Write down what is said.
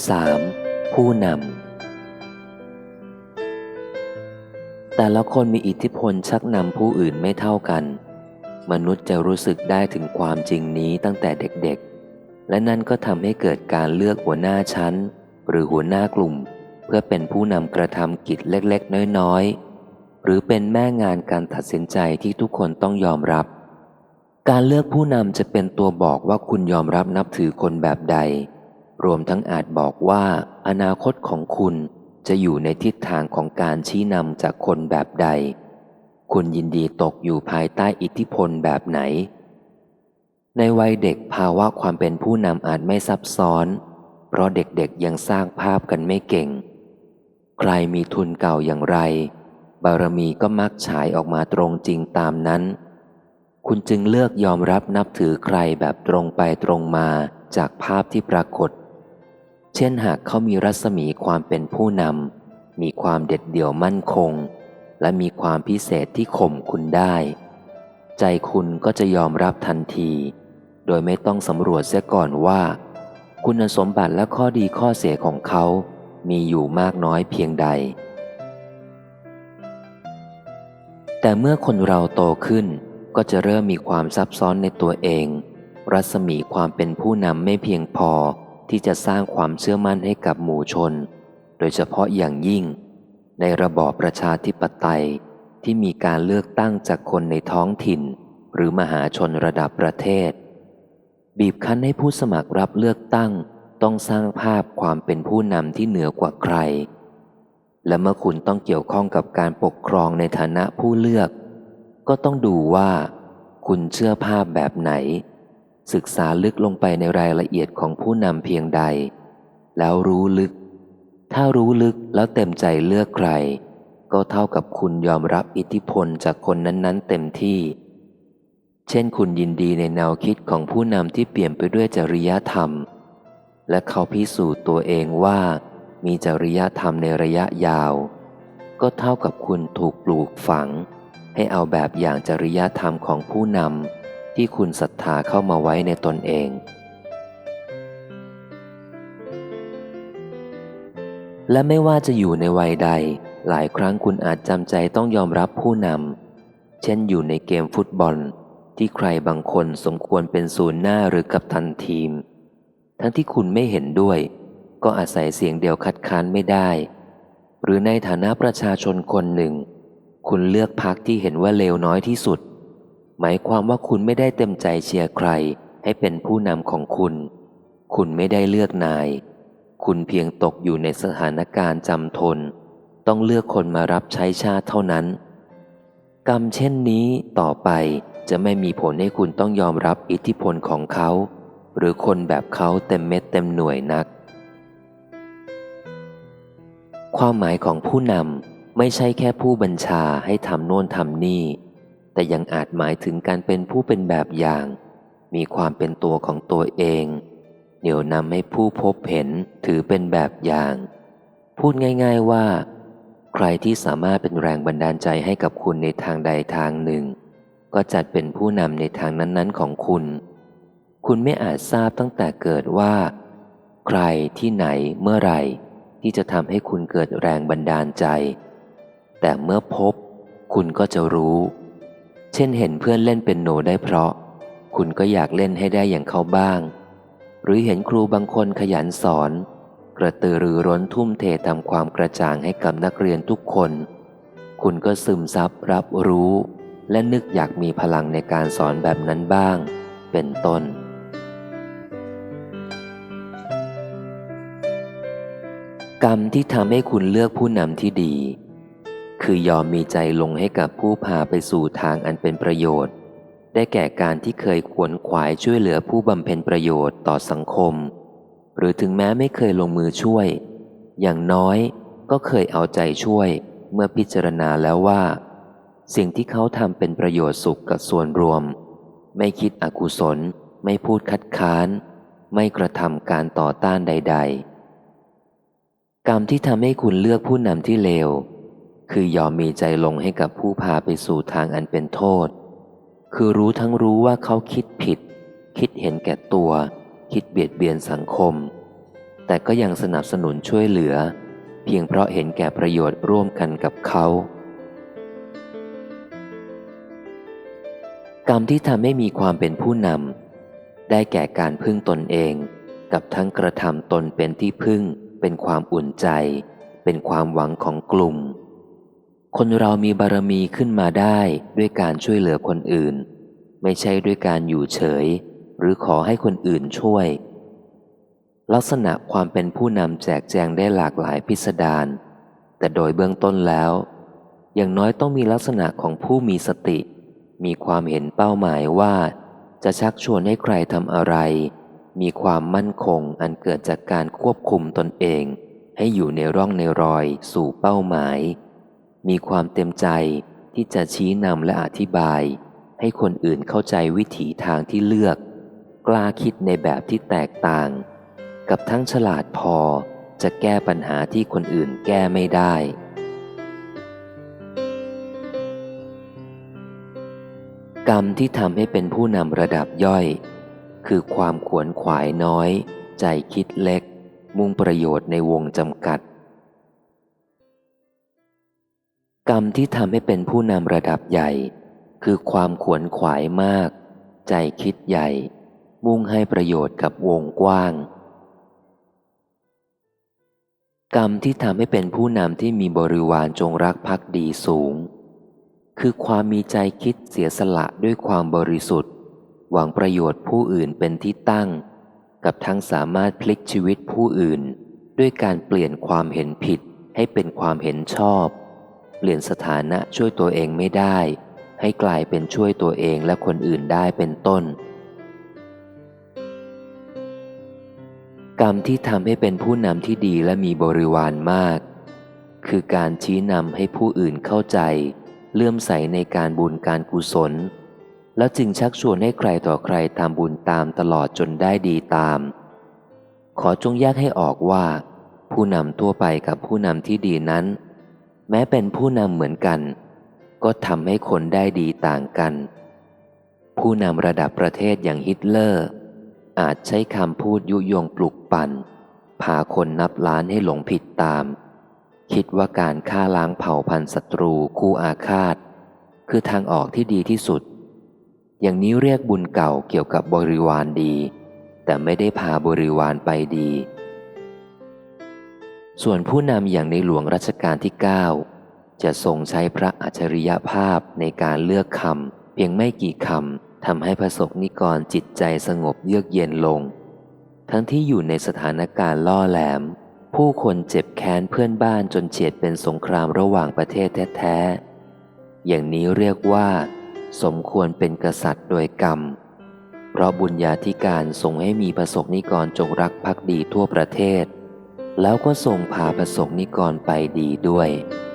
3. ผู้นำ แต่ละคนมีอิทธิพลชักนำผู้อื่นไม่เท่ากัน มนุษย์จะรู้สึกได้ถึงความจริงนี้ตั้งแต่เด็กๆ และนั่นก็ทำให้เกิดการเลือกหัวหน้าชั้น หรือหัวหน้ากลุ่ม เพื่อเป็นผู้นำกระทำกิจเล็กๆ น้อยๆ หรือเป็นแม่งานการตัดสินใจที่ทุกคนต้องยอมรับ การเลือกผู้นำจะเป็นตัวบอกว่าคุณยอมรับนับถือคนแบบใด รวมทั้งอาจบอกว่าอนาคตของคุณจะอยู่ในทิศทางของการชี้นำจากคนแบบใด คุณยินดีตกอยู่ภายใต้อิทธิพลแบบไหน ในวัยเด็กภาวะความเป็นผู้นำอาจไม่ซับซ้อน เพราะเด็กๆยังสร้างภาพกันไม่เก่ง ใครมีทุนเก่าอย่างไร บารมีก็มักฉายออกมาตรงจริงตามนั้น คุณจึงเลือกยอมรับนับถือใครแบบตรงไปตรงมาจากภาพที่ปรากฏ เช่นหากเขามีรัศมีความเป็นผู้นำ มีความเด็ดเดี่ยวมั่นคง และมีความพิเศษที่ข่มคุณได้ ใจคุณก็จะยอมรับทันที โดยไม่ต้องสำรวจเสียก่อนว่า คุณสมบัติและข้อดีข้อเสียของเขา มีอยู่มากน้อยเพียงใด แต่เมื่อคนเราโตขึ้นก็จะเริ่มมีความซับซ้อนในตัวเอง รัศมีความเป็นผู้นำไม่เพียงพอ ที่จะสร้างความเชื่อมั่นให้กับหมู่ชน โดยเฉพาะอย่างยิ่ง ในระบอบประชาธิปไตยที่มีการเลือกตั้งจากคนในท้องถิ่น หรือมหาชนระดับประเทศ บีบคั้นให้ผู้สมัครรับเลือกตั้งต้องสร้างภาพความเป็นผู้นำที่เหนือกว่าใคร และเมื่อคุณต้องเกี่ยวข้องกับการปกครองในฐานะผู้เลือก ก็ต้องดูว่า คุณเชื่อภาพแบบไหน ศึกษาลึกลงไปในรายละเอียดของผู้นำเพียงใด แล้วรู้ลึก ถ้ารู้ลึกแล้วเต็มใจเลือกใคร ก็เท่ากับคุณยอมรับอิทธิพลจากคนนั้นๆ เต็มที่ เช่นคุณยินดีในแนวคิดของผู้นำที่เปลี่ยนไปด้วยจริยธรรม และเขาพิสูจน์ตัวเองว่า มีจริยธรรมในระยะยาว ก็เท่ากับคุณถูกปลูกฝัง ให้เอาแบบอย่างจริยธรรมของผู้นำ ที่คุณศรัทธาเข้ามาไว้ในตนเอง และไม่ว่าจะอยู่ในวัยใด หลายครั้งคุณอาจจำใจต้องยอมรับผู้นำ เช่นอยู่ในเกมฟุตบอล ที่ใครบางคนสมควรเป็นศูนย์หน้าหรือกัปตันทีม ทั้งที่คุณไม่เห็นด้วย ก็อาศัยเสียงเดียวคัดค้านไม่ได้ หรือในฐานะประชาชนคนหนึ่ง คุณเลือกพักที่เห็นว่าเลวน้อยที่สุด หมายความว่าคุณไม่ได้เต็มใจเชียร์ใครให้เป็นผู้นำของคุณ คุณไม่ได้เลือกนาย คุณเพียงตกอยู่ในสถานการณ์จำทน ต้องเลือกคนมารับใช้ชาติเท่านั้น กรรมเช่นนี้ต่อไปจะไม่มีผลให้คุณต้องยอมรับอิทธิพลของเขา หรือคนแบบเขาเต็มเม็ดเต็มหน่วยนัก ความหมายของผู้นำไม่ใช่แค่ผู้บัญชาให้ทำโน่นทำนี่ แต่ยังอาจหมายถึงการเป็นผู้เป็นแบบอย่าง มีความเป็นตัวของตัวเอง เหนี่ยวนำให้ผู้พบเห็นถือเป็นแบบอย่าง พูดง่าย ๆว่า ใครที่สามารถเป็นแรงบันดาลใจให้กับคุณในทางใดทางหนึ่ง ก็จัดเป็นผู้นำในทางนั้นๆ ของคุณ คุณไม่อาจทราบตั้งแต่เกิดว่า ใครที่ไหนเมื่อไหร่ ที่จะทำให้คุณเกิดแรงบันดาลใจ แต่เมื่อพบ คุณก็จะรู้ เช่นเห็นเพื่อนเล่นเป็นโนได้เพราะ คุณก็อยากเล่นให้ได้อย่างเขาบ้าง หรือเห็นครูบางคนขยันสอน กระตือรือร้นทุ่มเททำความกระจ่างให้กับนักเรียนทุกคน คุณก็ซึมซับรับรู้ และนึกอยากมีพลังในการสอนแบบนั้นบ้าง เป็นต้น กรรมที่ทำให้คุณเลือกผู้นำที่ดี คือยอมมีใจลงให้กับผู้พาไปสู่ทางอันเป็นประโยชน์ ได้แก่การที่เคยขวนขวายช่วยเหลือผู้บำเพ็ญประโยชน์ต่อสังคม หรือถึงแม้ไม่เคยลงมือช่วย อย่างน้อยก็เคยเอาใจช่วยเมื่อพิจารณาแล้วว่า สิ่งที่เขาทำเป็นประโยชน์สุขกับส่วนรวม ไม่คิดอกุศล ไม่พูดคัดค้าน ไม่กระทำการต่อต้านใด ๆ กรรมที่ทำให้คุณเลือกผู้นำที่เลว คือยอมมีใจลงให้กับผู้พาไปสู่ทางอันเป็นโทษ คือรู้ทั้งรู้ว่าเขาคิดผิด คิดเห็นแก่ตัว คิดเบียดเบียนสังคม แต่ก็ยังสนับสนุนช่วยเหลือ เพียงเพราะเห็นแก่ประโยชน์ร่วมกันกับเขา กรรมที่ทำให้มีความเป็นผู้นำได้แก่การพึ่งตนเอง กับทั้งกระทำตนเป็นที่พึ่ง เป็นความอุ่นใจ เป็นความหวังของกลุ่ม คนเรามีบารมีขึ้นมาได้ด้วยการช่วยเหลือคนอื่น ไม่ใช่ด้วยการอยู่เฉย หรือขอให้คนอื่นช่วย ลักษณะความเป็นผู้นำแจกแจงได้หลากหลายพิสดารแต่โดยเบื้องต้นแล้ว อย่างน้อยต้องมีลักษณะของผู้มีสติ มีความเห็นเป้าหมายว่า จะชักชวนให้ใครทำอะไร มีความมั่นคงอันเกิดจากการควบคุมตนเอง ให้อยู่ในร่องในรอยสู่เป้าหมาย มีความเต็มใจที่จะชี้นำและอธิบาย ให้คนอื่นเข้าใจวิถีทางที่เลือก กล้าคิดในแบบที่แตกต่าง กับทั้งฉลาดพอจะแก้ปัญหาที่คนอื่นแก้ไม่ได้ กรรมที่ทำให้เป็นผู้นำระดับย่อย คือความขวนขวายน้อย ใจคิดเล็ก มุ่งประโยชน์ในวงจำกัด กรรมที่ทำให้เป็นผู้นำระดับใหญ่ คือความขวนขวายมาก ใจคิดใหญ่ มุ่งให้ประโยชน์กับวงกว้าง กรรมที่ทำให้เป็นผู้นำที่มีบริวารจงรักภักดีสูง คือความมีใจคิดเสียสละด้วยความบริสุทธิ์ หวังประโยชน์ผู้อื่นเป็นที่ตั้ง กับทั้งสามารถพลิกชีวิตผู้อื่น ด้วยการเปลี่ยนความเห็นผิดให้เป็นความเห็นชอบ ปลี่ยนสถานะช่วยตัวเองไม่ได้ ให้กลายเป็นช่วยตัวเองและคนอื่นได้เป็นต้น กรรมที่ทำให้เป็นผู้นำที่ดีและมีบริวารมาก คือการชี้นำให้ผู้อื่นเข้าใจ เลื่อมใสในการบุญการกุศล แล้วจึงชักชวนให้ใครต่อใครทำบุญตามตลอดจนได้ดีตาม ขอจงแยกให้ออกว่า ผู้นำทั่วไปกับผู้นำที่ดีนั้น แม้เป็นผู้นำเหมือนกัน ก็ทำให้คนได้ดีต่างกัน ผู้นำระดับประเทศอย่างฮิตเลอร์ อาจใช้คำพูดยุยงปลุกปั่นพาคนนับล้านให้หลงผิดตาม คิดว่าการฆ่าล้างเผ่าพันธุ์ศัตรูคู่อาฆาต คือทางออกที่ดีที่สุด อย่างนี้เรียกบุญเก่าเกี่ยวกับบริวารดี แต่ไม่ได้พาบริวารไปดี ส่วนผู้นำอย่างในหลวงรัชกาลที่ 9 จะทรงใช้พระอัจฉริยภาพในการเลือกคำเพียงไม่กี่คำทำให้พระสกนิกรจิตใจสงบเยือกเย็นลง ทั้งที่อยู่ในสถานการณ์ล่อแหลม ผู้คนเจ็บแค้นเพื่อนบ้านจนเฉียดเป็นสงครามระหว่างประเทศแท้ๆ อย่างนี้เรียกว่า สมควรเป็นกษัตริย์โดยกรรม เพราะบุญญาธิการทรงให้มีประสบนิกรจงรักภักดีทั่วประเทศ แล้วก็ทรงพาประสบนิกรไปดีด้วย「